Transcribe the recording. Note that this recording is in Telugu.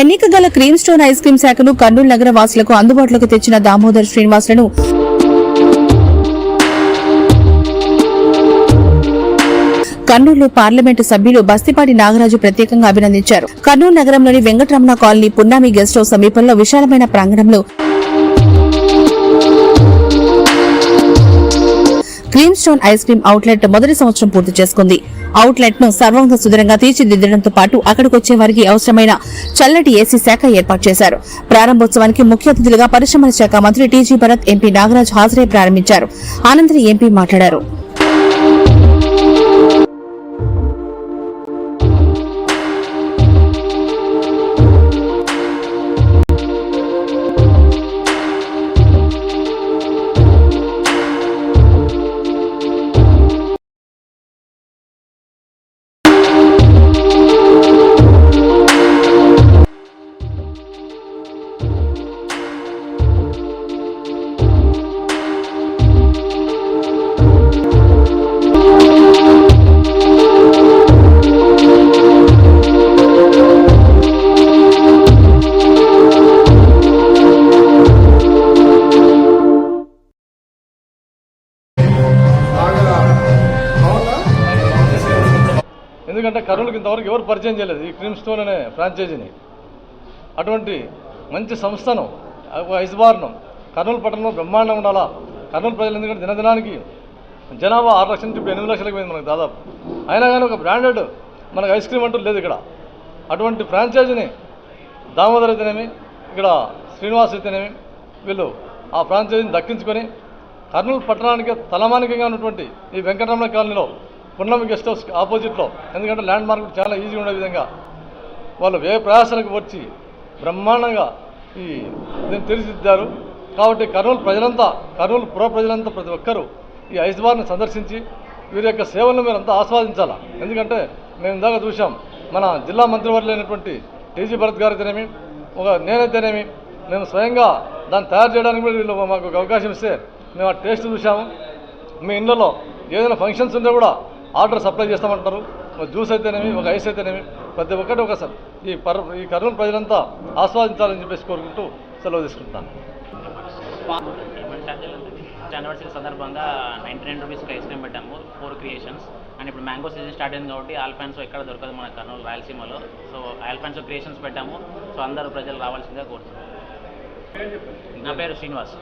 ఎన్నిక గల క్రీమ్ స్టోన్ ఐస్ క్రీమ్ శాఖను కర్నూలు నగర వాసులకు అందుబాటులోకి తెచ్చిన దామోదర్ శ్రీనివాసులను కర్నూలు పార్లమెంటు సభ్యులు బస్తిపాటి నాగరాజు ప్రత్యేకంగా అభినందించారు. కర్నూలు నగరంలోని Venkataramana colony Punnami guest house సమీపంలో విశాలమైన ప్రాంగణంలో cream stone ice cream outlet మొదటి సంవత్సరం పూర్తి చేసుకుంది. అవుట్లెట్ను సర్వంగ సుదరంగా తీర్చిదిద్దడంతో పాటు అక్కడికి వచ్చే వారికి అవసరమైన చల్లటి ఏసీ శాఖ ఏర్పాటు చేశారు. ప్రారంభోత్సవానికి ముఖ్య అతిథులుగా పరిశ్రమల శాఖ మంత్రి టీజీ భరత్ ఎంపీ నాగరాజ్ హాజరై ప్రారంభించారు. అనంతరం ఎంపీ మాట్లాడారు. ఎందుకంటే కర్నూలుకి ఇంతవరకు ఎవరు పరిచయం చేయలేదు. ఈ క్రీమ్ స్టోన్ అనే ఫ్రాంచైజీని. అటువంటి మంచి సంస్థను ఐస్బార్ను కర్నూలు పట్టణంలో బ్రహ్మాండం ఉండాలా? కర్నూలు ప్రజలు ఎందుకంటే దినదినానికి జనాభా ఆరు లక్షల నుంచి ఎనిమిది లక్షలకు పోయింది మనకు దాదాపు. అయినా కానీ ఒక బ్రాండెడ్ మనకు ఐస్ క్రీమ్ అంటూ లేదు ఇక్కడ. అటువంటి ఫ్రాంచైజీని దామోదర్ అయితేనేమి ఇక్కడ శ్రీనివాస్ అయితేనేమి వీళ్ళు ఆ ఫ్రాంచైజీని దక్కించుకొని కర్నూలు పట్టణానికి తలమానికంగా ఉన్నటువంటి ఈ వెంకటరమణ కాలనీలో పున్నమి గెస్ట్ హౌస్ ఆపోజిట్లో ఎందుకంటే ల్యాండ్ మార్క్ చాలా ఈజీగా ఉండే విధంగా. వాళ్ళు వ్యయ ప్రయాసాలకు వచ్చి బ్రహ్మాండంగా ఈ దీన్ని తీర్చిదిద్దారు కాబట్టి కర్నూలు ప్రజలంతా కర్నూలు పుర ప్రజలంతా ప్రతి ఒక్కరూ ఈ ఐస్బార్ని సందర్శించి వీరి యొక్క సేవలను మీరంతా ఆస్వాదించాలా. ఎందుకంటే మేము ఇందాక చూసాం మన జిల్లా మంత్రివర్యులైనటువంటి టీజీ భరత్ గారితేనేమి ఒక నేనైతేనేమి మేము స్వయంగా దాన్ని తయారు చేయడానికి కూడా వీళ్ళు మాకు ఒక అవకాశం ఇస్తే మేము ఆ టేస్ట్ చూసాము మీ ఇళ్ళలో ఏదైనా ఫంక్షన్స్ ఉంటే కూడా ఆర్డర్ సప్లై చేస్తామంటారు. ఒక జ్యూస్ అయితేనేమి ఒక ఐస్ అయితేనేమి ప్రతి ఒక్కటి ఒక ఈ పర్ ఈ కర్నూలు ప్రజలంతా ఆస్వాదించాలని చెప్పేసి కోరుకుంటూ సెలవు తీసుకుంటున్నాను. యానివర్సరీ సందర్భంగా నైంటీ నైన్ రూపీస్కి ఐస్ క్రీమ్ పెట్టాము ఫోర్ క్రియేషన్స్. అండ్ ఇప్పుడు మ్యాంగో సీజన్ స్టార్ట్ అయింది కాబట్టి ఆల్ఫాన్సో ఎక్కడ దొరకదు మన కర్నూలు రాయలసీమలో. సో ఆల్ఫాన్సో క్రియేషన్స్ పెట్టాము. సో అందరూ ప్రజలు రావాల్సిందిగా కోరుతున్నాం. నా పేరు శ్రీనివాస్.